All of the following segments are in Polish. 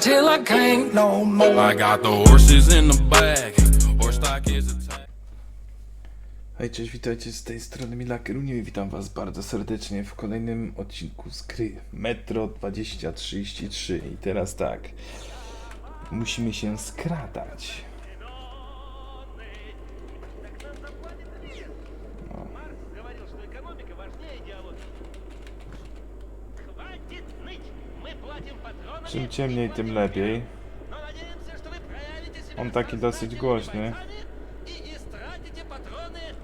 till I can't no more. I got the horses in the back. Horse stock is a tag. Hej, cześć, witajcie z tej strony Mila Kierunie i witam was bardzo serdecznie w kolejnym odcinku z gry Metro 2033 i teraz tak, musimy się skradać. Czym ciemniej, tym lepiej. On taki dosyć głośny.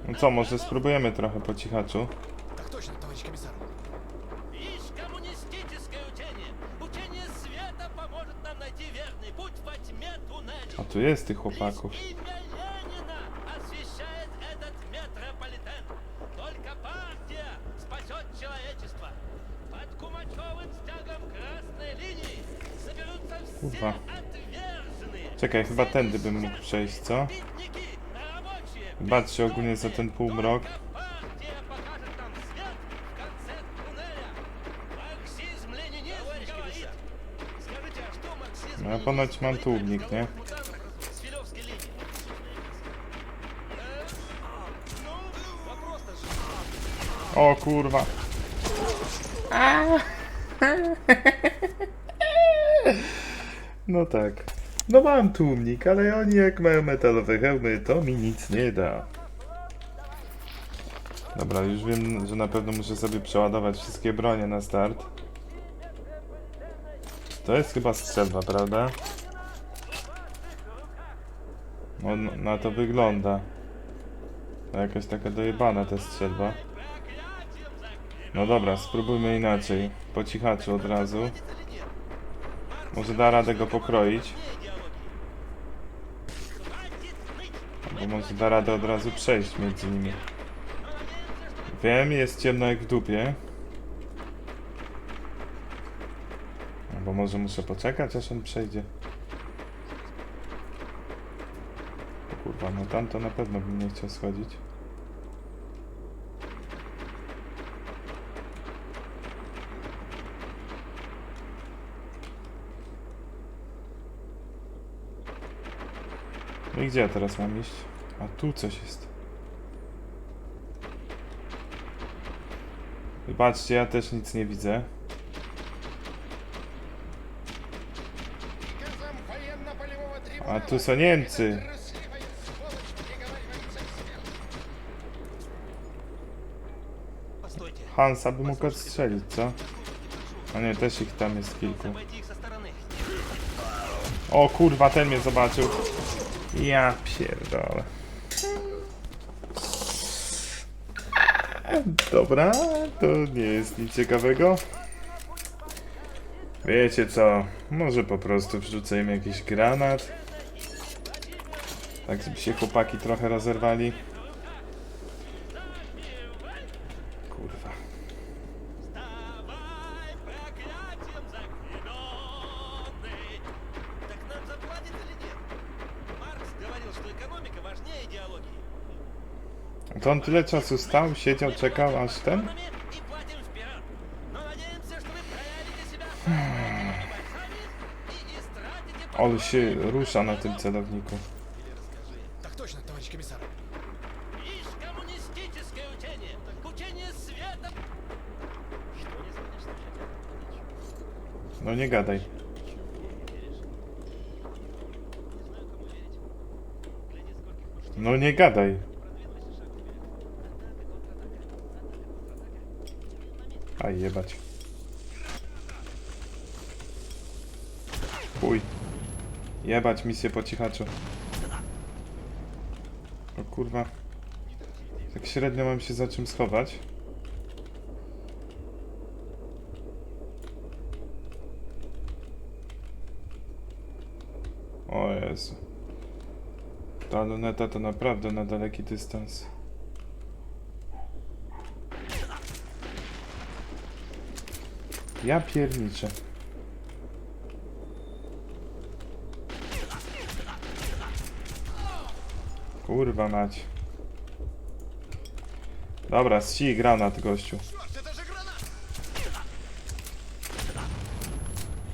No co, może spróbujemy trochę po cichaczu? A tu jest tych chłopaków. Czekaj, chyba tędy bym mógł przejść, co? Bać się ogólnie za ten półmrok. No, ponoć mam tłumnik, nie? O kurwa. No tak. No mam tłumnik, ale oni jak mają metalowe hełmy, to mi nic nie da. Dobra, już wiem, że na pewno muszę sobie przeładować wszystkie bronie na start. To jest chyba strzelba, prawda? No, no, na to wygląda. To jakaś taka dojebana ta strzelba. No dobra, spróbujmy inaczej. Po cichaczu od razu. Może da radę go pokroić. Albo może da radę od razu przejść między nimi. Wiem, jest ciemno jak w dupie. Albo może muszę poczekać, aż on przejdzie. Kurwa, no tam to na pewno bym nie chciał schodzić. No i gdzie ja teraz mam iść? A tu coś jest. Wybaczcie, ja też nic nie widzę. A tu są Niemcy. Hansa by mógł odstrzelić, co? A nie, też ich tam jest kilku. O kurwa, ten mnie zobaczył. Ja pierdolę. Dobra, to nie jest nic ciekawego. Wiecie co? Może po prostu wrzucę im jakiś granat. Tak, żeby się chłopaki trochę rozerwali. To on tyle czasu stał, siedział, czekał, aż ten? И платим вперед. Но надеемся, что вы проявите себя бойцами и истратите On się rusza na tym celowniku. Так точно, товарищ комиссар. лишь коммунистическое учение. Учение света. Что не станешь No nie gadaj. No nie gadaj. A jebać. Chuj. Jebać misję po cichaczu. O kurwa. Tak średnio mam się za czym schować. O Jezu. Ta luneta to naprawdę na daleki dystans. Ja pierniczę. Kurwa mać. Dobra, ści granat gościu.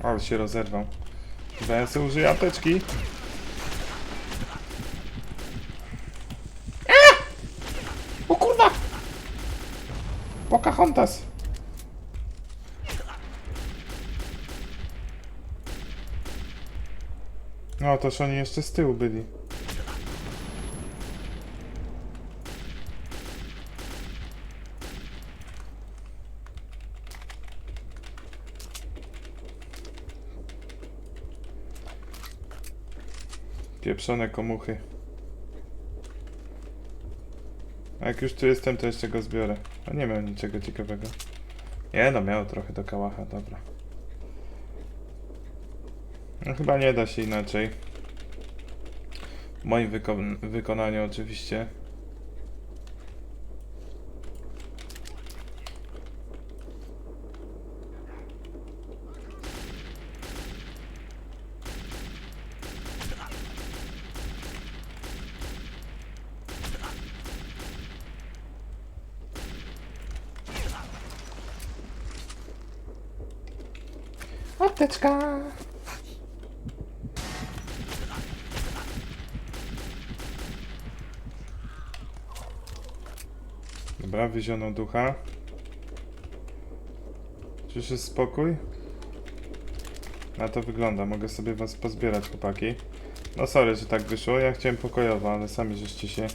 Ale się rozerwał. Chyba ja sobie użyję apteczki. E! O kurwa! Pocahontas! No, toż oni jeszcze z tyłu byli. Pieprzone komuchy. A jak już tu jestem, to jeszcze go zbiorę. A nie miał niczego ciekawego. Nie no, miał trochę do kałacha, dobra. No chyba nie da się inaczej. W moim wyko- wykonaniu oczywiście. Dobra, wyziono ducha. Czyż jest spokój? Na to wygląda, mogę sobie was pozbierać, chłopaki. No sorry, że tak wyszło, ja chciałem pokojowo, ale sami żeście się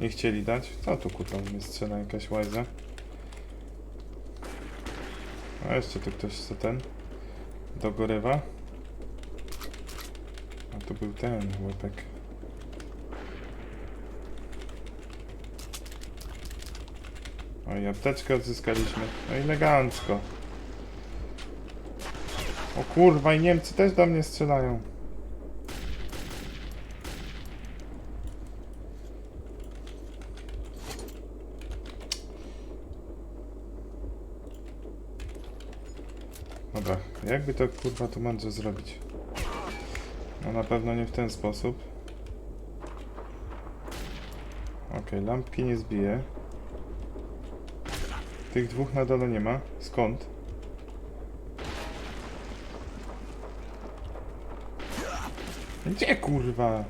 nie chcieli dać. Co tu kurwa mnie strzela jakaś łajza? A jeszcze tu ktoś co ten dogorywa. A to był ten chłopek. O i apteczkę odzyskaliśmy. No elegancko. O kurwa i Niemcy też do mnie strzelają. Dobra, jakby to kurwa tu mądrze zrobić? No na pewno nie w ten sposób. Okej, lampki nie zbiję. Tych dwóch na dole nie ma. Skąd? Gdzie kurwa?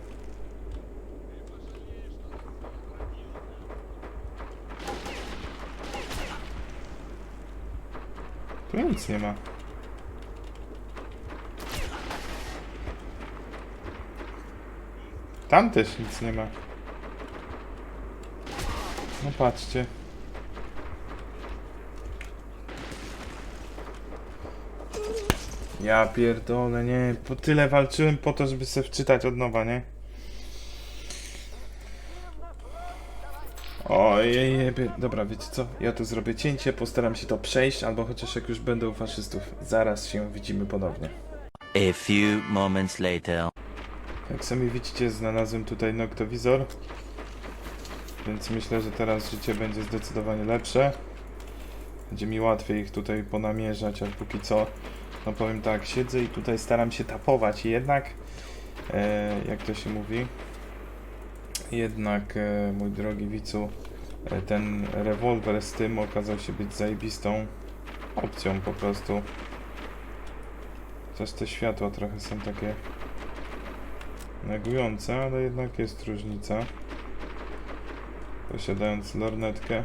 Tu nic nie ma. Tam też nic nie ma. No patrzcie. Ja pierdolę, nie. Po tyle walczyłem po to, żeby sobie wczytać od nowa, nie? Ojej, jebie. dobra, wiecie co? Ja tu zrobię cięcie, postaram się to przejść, albo chociaż jak już będę u faszystów, zaraz się widzimy ponownie. A few moments later. Jak sami widzicie, znalazłem tutaj noktowizor. Więc myślę, że teraz życie będzie zdecydowanie lepsze. Będzie mi łatwiej ich tutaj ponamierzać, a póki co, no powiem tak, siedzę i tutaj staram się tapować. Jednak, e, jak to się mówi, jednak, e, mój drogi widzu, e, ten rewolwer z tym okazał się być zajebistą opcją po prostu. Chociaż te światła trochę są takie negujące, ale jednak jest różnica. Posiadając lornetkę.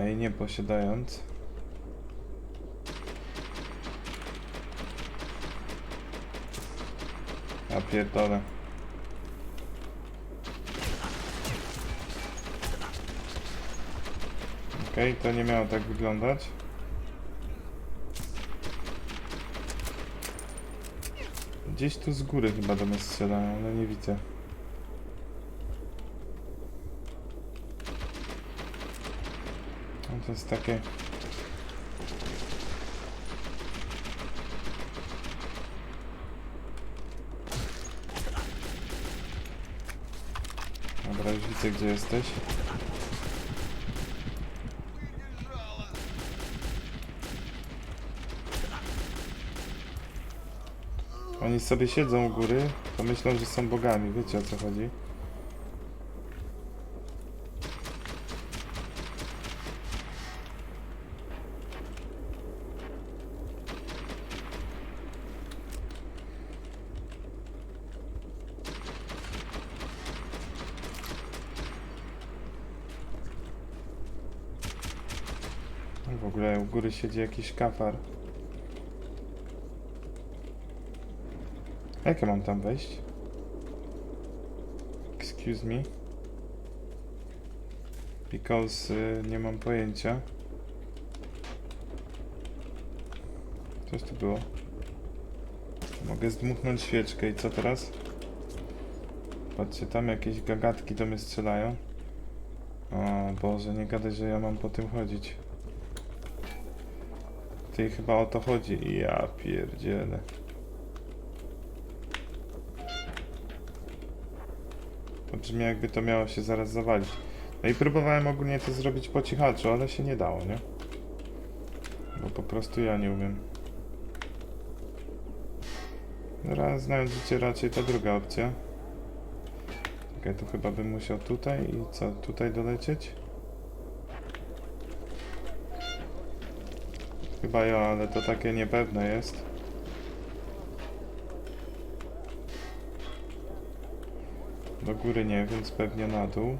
A jej nie posiadając. A pierdolę. Okej, to nie miało tak wyglądać. Gdzieś tu z góry chyba do mnie strzelają, ale nie widzę. No to jest takie... Dobra, już widzę gdzie jesteś. Oni sobie siedzą u góry, to myślą, że są bogami, wiecie o co chodzi? W ogóle u góry siedzi jakiś kafar. Jak ja mam tam wejść? Excuse me. Because y, nie mam pojęcia. Coś tu było. Mogę zdmuchnąć świeczkę i co teraz? Patrzcie, tam jakieś gagatki do mnie strzelają. O Boże, nie gadaj, że ja mam po tym chodzić. Ty chyba o to chodzi. Ja pierdzielę. To brzmi jakby to miało się zaraz zawalić. No i próbowałem ogólnie to zrobić po cichaczu, ale się nie dało, nie? Bo po prostu ja nie umiem. Raz znając życie raczej ta druga opcja. Okej, to chyba bym musiał tutaj i co, tutaj dolecieć? Chyba ja, ale to takie niepewne jest. Do góry nie, więc pewnie na dół.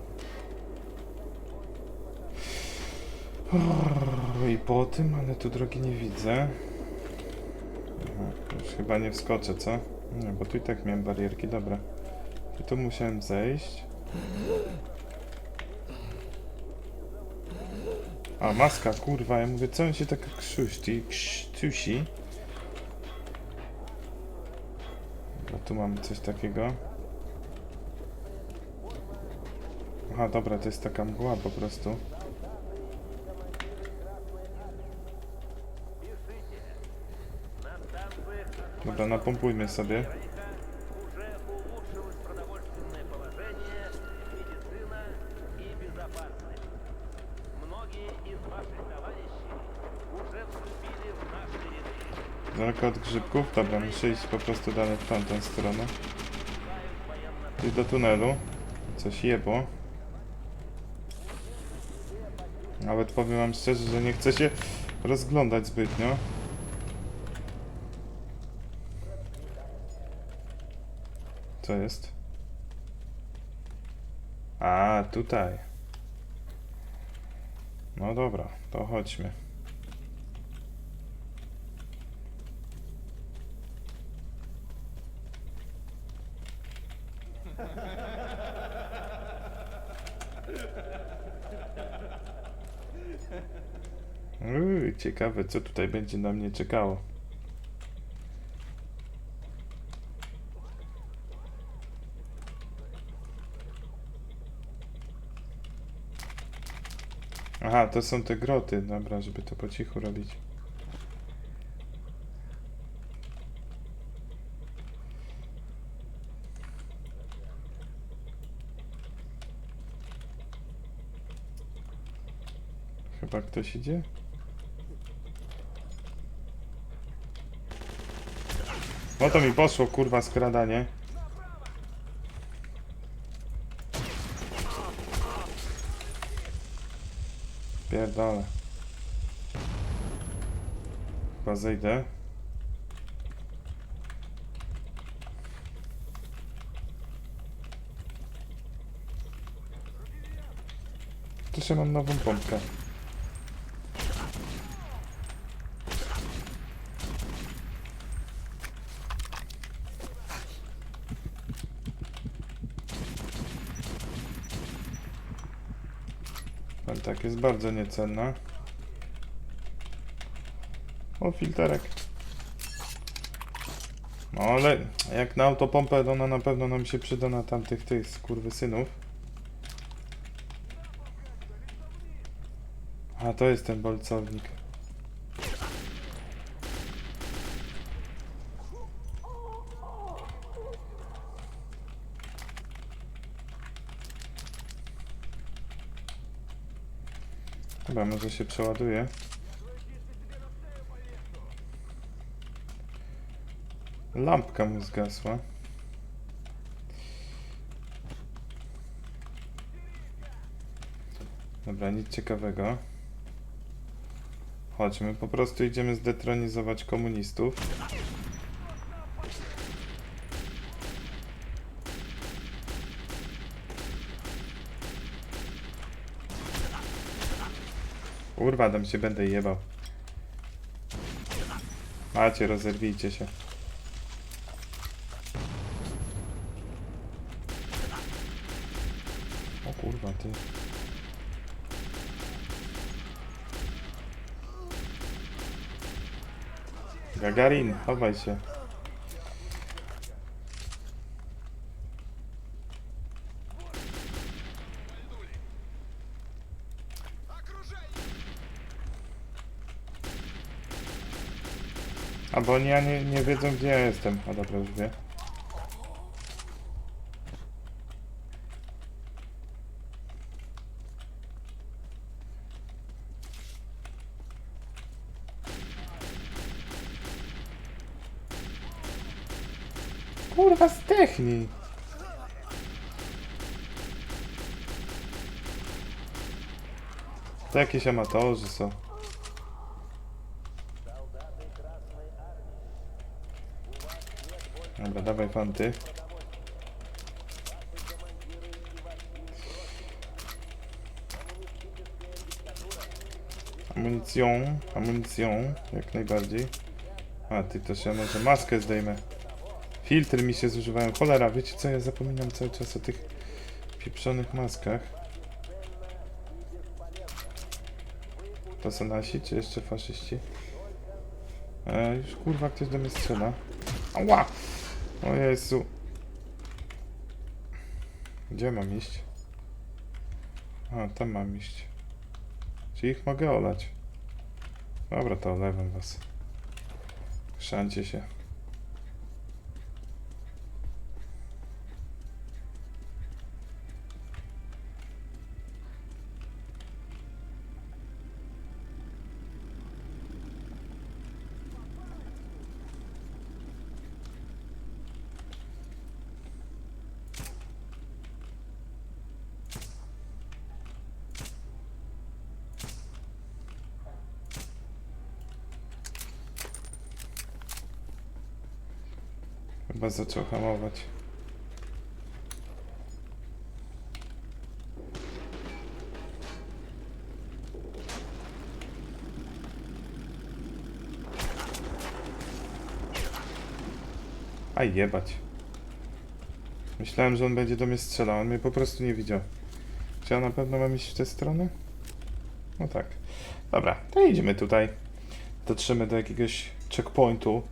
I po tym, ale tu drogi nie widzę. Aha, już chyba nie wskoczę, co? Nie, bo tu i tak miałem barierki, dobra. I tu musiałem zejść. A, maska, kurwa, ja mówię, co on się tak krztusi, krztusi. Bo tu mam coś takiego. Aha, dobra, to jest taka mgła po prostu. Dobra, napompujmy sobie. od grzybków. Dobra, muszę iść po prostu dalej w tamtą stronę. Gdzieś do tunelu. Coś jebło. Nawet powiem wam szczerze, że nie chcę się rozglądać zbytnio. Co jest? A, tutaj. No dobra, to chodźmy. Ciekawe, co tutaj będzie na mnie czekało. Aha, to są te groty. Dobra, żeby to po cichu robić. Chyba ktoś idzie? No to mi poszło, kurwa, skradanie. Pierdolę. Chyba zejdę. Też ja mam nową pompkę. Tak, jest bardzo niecenna. O, filterek. No ale jak na autopompę, to ona na pewno nam się przyda na tamtych tych skurwysynów. A, to jest ten bolcownik. Chyba może się przeładuje. Lampka mu zgasła. Dobra, nic ciekawego. Chodźmy, po prostu idziemy zdetronizować komunistów. Kurwa, tam się będę jebał. Macie, rozerwijcie się. O kurwa, ty. Gagarin, chowaj się. A bo oni ja nie, nie wiedzą gdzie ja jestem. A dobra, już wie. Kurwa, zdechnij. To jakieś amatorzy są. Dobra, dawaj fanty. Amunicją, amunicją, jak najbardziej. A, ty też ja może maskę zdejmę. Filtry mi się zużywają. Cholera, wiecie co, ja zapominam cały czas o tych pieprzonych maskach. To są nasi, czy jeszcze faszyści? E, już kurwa ktoś do mnie strzela. Ała! O Jezu. Gdzie mam iść? A, tam mam iść. Czy ich mogę olać? Dobra, to olewam was. Szancie się. Chyba zaczął hamować. A jebać. Myślałem, że on będzie do mnie strzelał, on mnie po prostu nie widział. Czy ja na pewno mam iść w tę stronę? No tak. Dobra, to idziemy tutaj. Dotrzemy do jakiegoś checkpointu.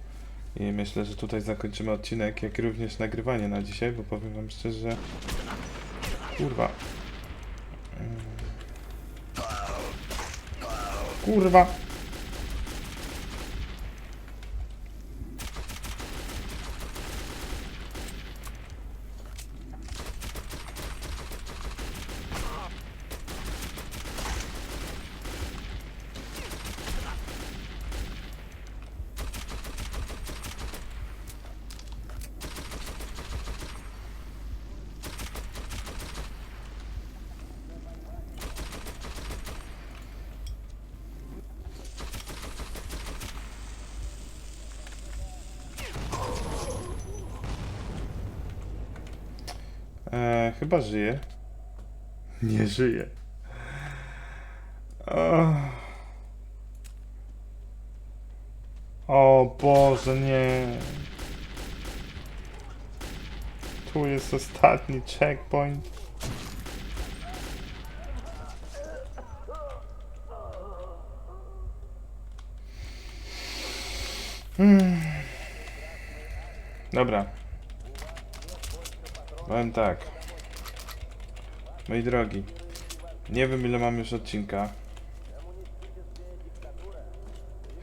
I myślę, że tutaj zakończymy odcinek, jak również nagrywanie na dzisiaj, bo powiem wam szczerze, że... Kurwa. Kurwa. E, chyba żyje. Nie żyje. O. o Boże, nie. Tu jest ostatni checkpoint. Hmm. Dobra. Powiem tak. Moi drogi, nie wiem ile mam już odcinka.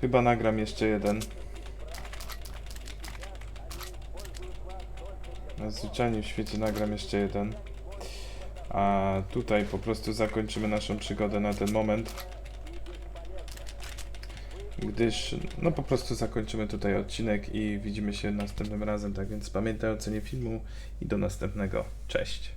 Chyba nagram jeszcze jeden. Na zwyczajnie w świecie nagram jeszcze jeden. A tutaj po prostu zakończymy naszą przygodę na ten moment. Gdyż, no po prostu zakończymy tutaj odcinek i widzimy się następnym razem. Tak więc pamiętaj o cenie filmu i do następnego. Cześć.